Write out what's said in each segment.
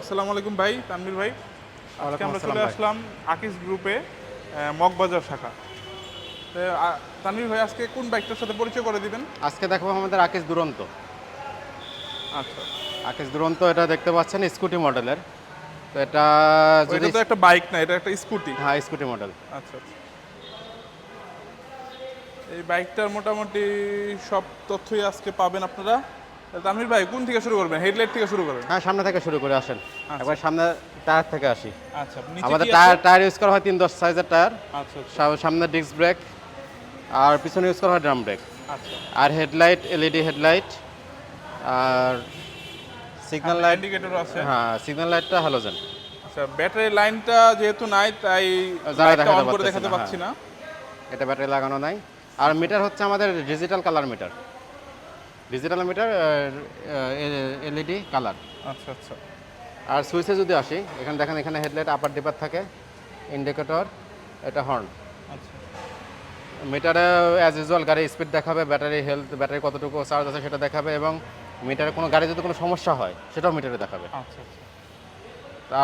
আসসালামু আলাইকুম ভাই তানভীর ভাই। আজকে আমরা আসসালাম চলে আসলাম আকিস গ্রুপে মগবাজার শাখা। তো তানভীর ভাই আজকে কোন বাইকটার সাথে পরিচয় করে দিবেন? আজকে দেখো আমাদের আকেশ দুরন্ত। আচ্ছা। আকেশ দুরন্ত এটা দেখতে পাচ্ছেন স্কুটি মডেলের। তো এটা যদি এটা তো একটা বাইক না এটা একটা স্কুটি। হ্যাঁ স্কুটি মডেল। আচ্ছা আচ্ছা। এই বাইকটার মোটামুটি সব তথ্যই আজকে পাবেন আপনারা। তা তানভীর ভাই কোন থেকে শুরু করবেন? হেডলাইট থেকে শুরু করবেন হ্যাঁ সামনে থেকে শুরু করে আসেন। একবার সামনে টায়ার থেকে আসি। আচ্ছা আমাদের টায়ার টায়ার ইউজ করা হয় তিন দশ সাইজের টায়ার। আচ্ছা আচ্ছা। সামনে ডিস্ক ব্রেক আর পিছনে ইউজ করা হয় ড্রাম ব্রেক। আচ্ছা। আর হেডলাইট এলইডি হেডলাইট আর সিগন্যাল লাইট ইন্ডিকেটর আছে। হ্যাঁ সিগন্যাল লাইটটা হ্যালোজেন আচ্ছা ব্যাটারি লাইনটা যেহেতু নাই তাই যারা লাইটটা অন করে দেখাতে পাচ্ছি না। এটা ব্যাটারি লাগানো নাই। আর মিটার হচ্ছে আমাদের digital colour meter digital meter LED colour. আচ্ছা আচ্ছা। আর সুইচে যদি আসি এখানে দেখেন এখানে হেডলাইট আপার ডিপার থাকে ইন্ডিকেটর এটা হর্ন আচ্ছা। মিটারে অ্যাজ ইউজুয়াল গাড়ি স্পিড দেখাবে ব্যাটারি হেলথ ব্যাটারি কতটুকু চার্জ আছে সেটা দেখাবে এবং মিটারে কোনো গাড়ি যদি কোনো সমস্যা হয় সেটাও মিটারে দেখাবে। আচ্ছা আচ্ছা।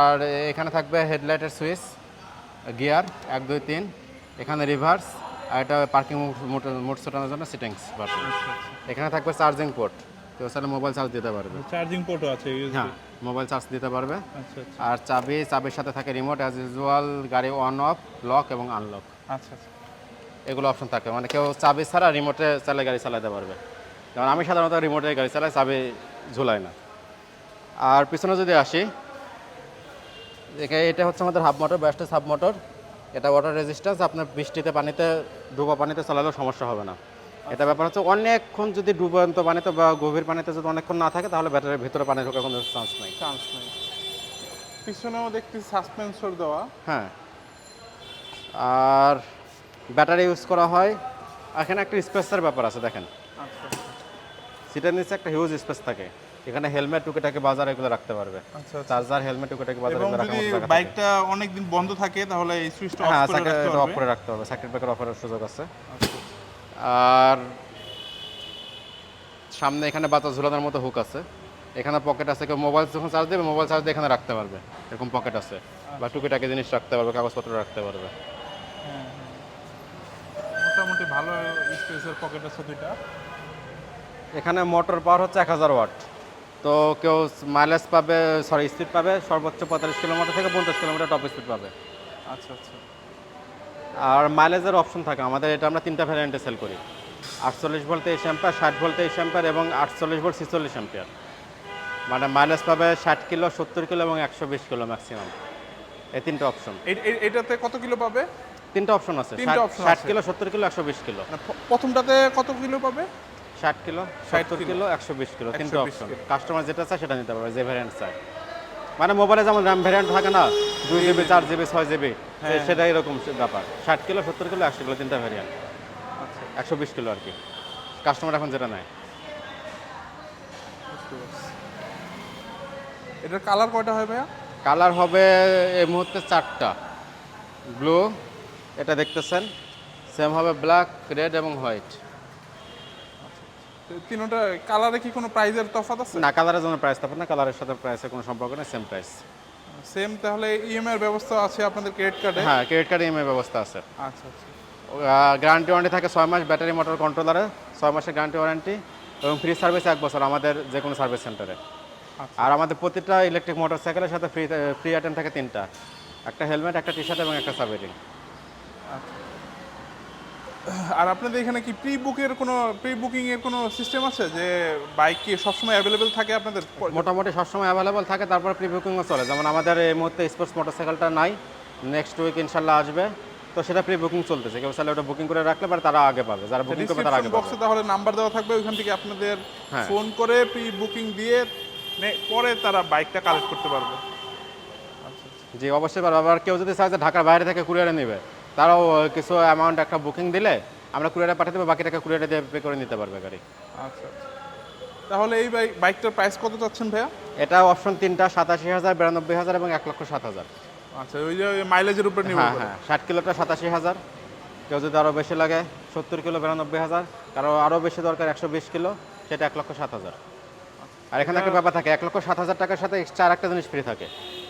আর এখানে থাকবে হেডলাইটের সুইচ গিয়ার এক দুই তিন। এখানে রিভার্স আর এটা পার্কিং মোট ছোটানোর জন্য সিটিংস বাটন আচ্ছা এখানে থাকবে চার্জিং পোর্ট কেউ চাইলে মোবাইল চার্জ দিতে পারবে। চার্জিং পোর্টও আছে হ্যাঁ মোবাইল চার্জ দিতে পারবে। আচ্ছা আচ্ছা। আর চাবি চাবির সাথে থাকে রিমোট অ্যাজ ইউজুয়াল গাড়ি অন অফ লক এবং আনলক আচ্ছা আচ্ছা। এগুলো অপশন থাকে। মানে কেউ চাবি ছাড়া রিমোটে চালে গাড়ি চালাতে পারবে। যেমন আমি সাধারণত রিমোটে গাড়ি চালাই চাবি ঝুলাই না। আর পিছনে যদি আসি এটা হচ্ছে আমাদের হাফ মোটর ব্যাসটা সাব মোটর এটা ওয়াটার রেজিস্ট্যান্স আপনার বৃষ্টিতে পানিতে ডুবা পানিতে চালালেও সমস্যা হবে না। এটা ব্যাপার হচ্ছে অনেকক্ষণ যদি ডুবন্ত পানিতে বা গভীর পানিতে যদি অনেকক্ষণ না থাকে তাহলে ব্যাটারির ভিতরে পানি ঢোকার কোনো চান্স নেই। চান্স নেই। পিছনেও দেখতে সাসপেন্সর দেওয়া। হ্যাঁ। আর ব্যাটারি ইউজ করা হয়। এখানে একটা স্পেসের ব্যাপার আছে দেখেন। সিটের নিচে একটা হিউজ স্পেস থাকে। এখানে হেলমেট টুকেটাকে বাজার এগুলো রাখতে পারবে। আচ্ছা আচ্ছা। চার্জার হেলমেট টুকেটাকে বাজার এগুলো জায়গা থাকে। বাইকটা অনেক দিন বন্ধ থাকে তাহলে এই সুইচটা অফ হ্যাঁ করে রাখতে অফ করে রাখতে হবে। সার্কিট ব্রেকার অফারের সুযোগ আছে। আচ্ছা আর সামনে এখানে বাতাস ঝুলানোর মতো হুক আছে। এখানে পকেট আছে কেউ মোবাইল যখন চার্জ দেবে মোবাইল চার্জ এখানে রাখতে পারবে। এরকম পকেট আছে। বা টুকিটাকি জিনিস রাখতে পারবে কাগজপত্র রাখতে পারবে। হ্যাঁ, হ্যাঁ। মোটামুটি ভালো স্পেসের পকেট আছে দুইটা। এখানে মোটর পাওয়ার হচ্ছে এক হাজার ওয়াট। তো কেউ মাইলেজ পাবে সরি স্পিড পাবে সর্বোচ্চ পঁয়তাল্লিশ কিলোমিটার থেকে পঞ্চাশ কিলোমিটার টপ স্পিড পাবে। আচ্ছা আচ্ছা। আর মাইলেজের অপশন থাকে আমাদের এটা আমরা তিনটা ভ্যারিয়েন্টে সেল করি। আটচল্লিশ ভোল্ট তেইশ অ্যাম্পার ষাট ভোল্ট তেইশ অ্যাম্পার এবং আটচল্লিশ ভোল্ট ছিচল্লিশ অ্যাম্পিয়ার মানে মাইলেজ পাবে ষাট কিলো সত্তর কিলো এবং একশো বিশ কিলো ম্যাক্সিমাম এই তিনটা অপশন এই- এই- এটাতে কত কিলো পাবে? তিনটা অপশন আছে। ষাট- কিলো সত্তর কিলো একশো বিশ কিলো। প্রথমটাতে কত কিলো পাবে? ষাট কিলো সত্তর কিলো। একশো বিশ কিলো তিনটা 120 অপশন কাস্টমার যেটা চায় সেটা নিতে পারবে যে ভ্যারিয়েন্ট চায়। মানে মোবাইলে যেমন র্যাম ভ্যারিয়েন্ট থাকে না দুই জিবি চার জিবি ছয় জিবি হ্যাঁ। সেটা এরকম ব্যাপার। ষাট কিলো সত্তর কিলো একশো কিলো তিনটা ভ্যারিয়েন্ট আচ্ছা। একশো বিশ কিলো আর কি। কাস্টমার এখন যেটা নেয়। এটার কালার কয়টা হয় ভাইয়া? কালার হবে এই মুহূর্তে চারটা। ব্লু এটা দেখতেছেন। সেম হবে ব্ল্যাক রেড এবং হোয়াইট তিনোটা কালারে কি কোনো প্রাইজের তফাৎ আছে? না কালারের জন্য প্রাইস থাকবে না কালারের সাথে প্রাইসের কোনো সম্পর্ক নেই সেম প্রাইস সেম তাহলে ইএমআই এর ব্যবস্থা আছে আপনাদের ক্রেডিট কার্ডে হ্যাঁ ক্রেডিট কার্ড ইএমআই ব্যবস্থা আছে। আচ্ছা আচ্ছা। গ্যারান্টি ওয়ারেন্টি থাকে ছয় মাস ব্যাটারি মোটর কন্ট্রোলারে ছয় মাসের গ্যারান্টি ওয়ারেন্টি এবং ফ্রি সার্ভিস এক বছর আমাদের যে কোনো সার্ভিস সেন্টারে। আর আমাদের প্রতিটা ইলেকট্রিক মোটর সাইকেলের সাথে ফ্রি ফ্রি আইটেম থাকে তিনটা। একটা হেলমেট একটা টি শার্ট এবং একটা সাবেরিং আর আপনাদের এখানে কি প্রি বুকের কোনো প্রি বুকিং এর কোনো সিস্টেম আছে যে বাইক কি সবসময় অ্যাভেলেবেল থাকে আপনাদের? মোটামুটি সবসময় অ্যাভেলেবল থাকে তারপরে প্রি বুকিংও চলে। যেমন আমাদের এই মুহূর্তে স্পোর্টস মোটরসাইকেলটা নাই নেক্সট উইক ইনশাল্লাহ আসবে। তো সেটা প্রি বুকিং চলতেছে। কেউ চাইলে ওটা বুকিং করে রাখলে পরে তারা আগে পাবে। যারা বুকিং করবে তারা আগে পাবে। বক্সে তাহলে নাম্বার দেওয়া থাকবে ওইখান থেকে আপনাদের হ্যাঁ। ফোন করে প্রি বুকিং দিয়ে পরে তারা বাইকটা কালেক্ট করতে পারবে। জি অবশ্যই পারবে। আবার কেউ যদি চায় যে ঢাকার বাইরে থেকে কুরিয়ারে নেবে তারাও কিছু অ্যামাউন্ট একটা বুকিং দিলে আমরা কুরিয়ারে পাঠিয়ে দেবো বাকি টাকা কুরিয়ারে দিয়ে পে করে নিতে পারবে গাড়ি। আচ্ছা আচ্ছা। তাহলে এই বাইক বাইকটার প্রাইস কত চাচ্ছেন ভাইয়া? এটা অপশন তিনটা সাতাশি হাজার বিরানব্বই হাজার এবং এক লক্ষ সাত হাজার। আচ্ছা ওই যে মাইলেজের উপর হ্যাঁ হ্যাঁ ষাট কিলোটা সাতাশি হাজার। কেউ যদি আরও বেশি লাগে সত্তর কিলো বিরানব্বই হাজার। কারও আরও বেশি দরকার একশো বিশ কিলো সেটা এক লক্ষ সাত হাজার। আর এখানে একটা ব্যাপার থাকে এক লক্ষ সাত হাজার টাকার সাথে এক্সট্রা আর একটা জিনিস ফ্রি থাকে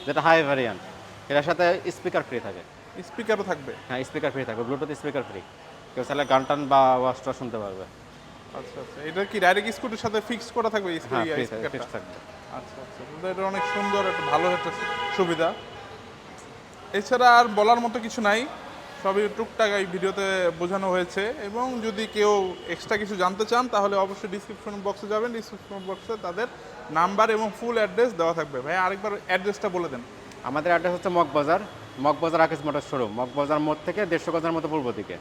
যেটা হাই ভ্যারিয়ান্ট এটার সাথে স্পিকার ফ্রি থাকে। স্পিকারও থাকবে। হ্যাঁ স্পিকার ফ্রি থাকবে ব্লুটুথ স্পিকার ফ্রি কেউ চাইলে গান টান বা ওয়াজটা শুনতে পারবে। আচ্ছা আচ্ছা। এটা কি ডাইরেক্ট স্কুটির সাথে ফিক্স করা থাকবে হ্যাঁ ফ্রি স্পিকারটা? থাকবে। আচ্ছা আচ্ছা। এটা অনেক সুন্দর একটা ভালো একটা সুবিধা। এছাড়া আর বলার মতো কিছু নাই। সবই টুকটাক এই ভিডিওতে বোঝানো হয়েছে। এবং যদি কেউ এক্সট্রা কিছু জানতে চান তাহলে অবশ্যই ডিসক্রিপশন বক্সে যাবেন। ডিসক্রিপশন বক্সে তাদের নাম্বার এবং ফুল অ্যাড্রেস দেওয়া থাকবে। ভাই আরেকবার অ্যাড্রেসটা বলে দেন। আমাদের অ্যাড্রেস হচ্ছে মগবাজার মগবাজার আকিস মোটর শোরুম মগবাজার মোড় থেকে দেড়শো গজার মতো পূর্ব দিকে।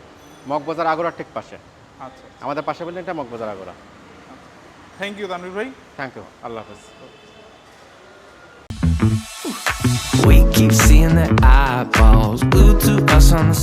মগবাজার আগোড়ার ঠিক পাশে। আচ্ছা আমাদের পাশে বললেন এটা Moghbazar Agora. Thank you Tanvir ভাই। থ্যাংক ইউ আল্লাহ হাফেজ। We keep seeing the eyeballs. Glued to us on the